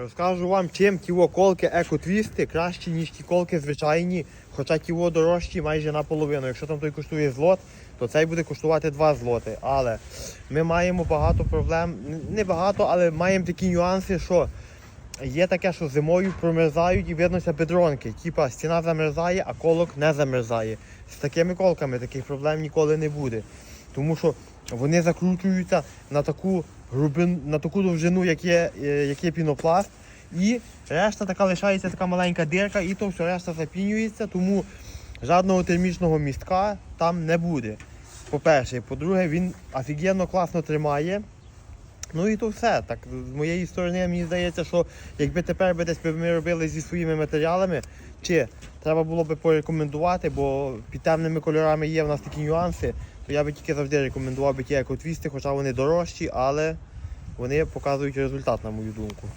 Розкажу вам, чим ті колки екотвісти кращі, ніж ті колки звичайні, хоча ті дорожчі майже наполовину. Якщо там той коштує злот, то цей буде коштувати 2 злоти. Але ми маємо багато проблем, не багато, але маємо такі нюанси, що є таке, що зимою промерзають і виднося бедронки. Типа стіна замерзає, а колок не замерзає. З такими колками таких проблем ніколи не буде. Тому що вони закручуються на таку грубину, на таку довжину, як є, е, як є пінопласт. І решта така лишається така маленька дирка, і то все решта запінюється, тому жодного термічного містка там не буде. По-перше, по-друге, він офігенно класно тримає. Ну і то все. Так, з моєї сторони, мені здається, що якби тепер би десь ми робили зі своїми матеріалами, чи треба було би порекомендувати, бо під темними кольорами є в нас такі нюанси, я би тільки завжди рекомендував би ті екотвісти, хоча вони дорожчі, але вони показують результат, на мою думку.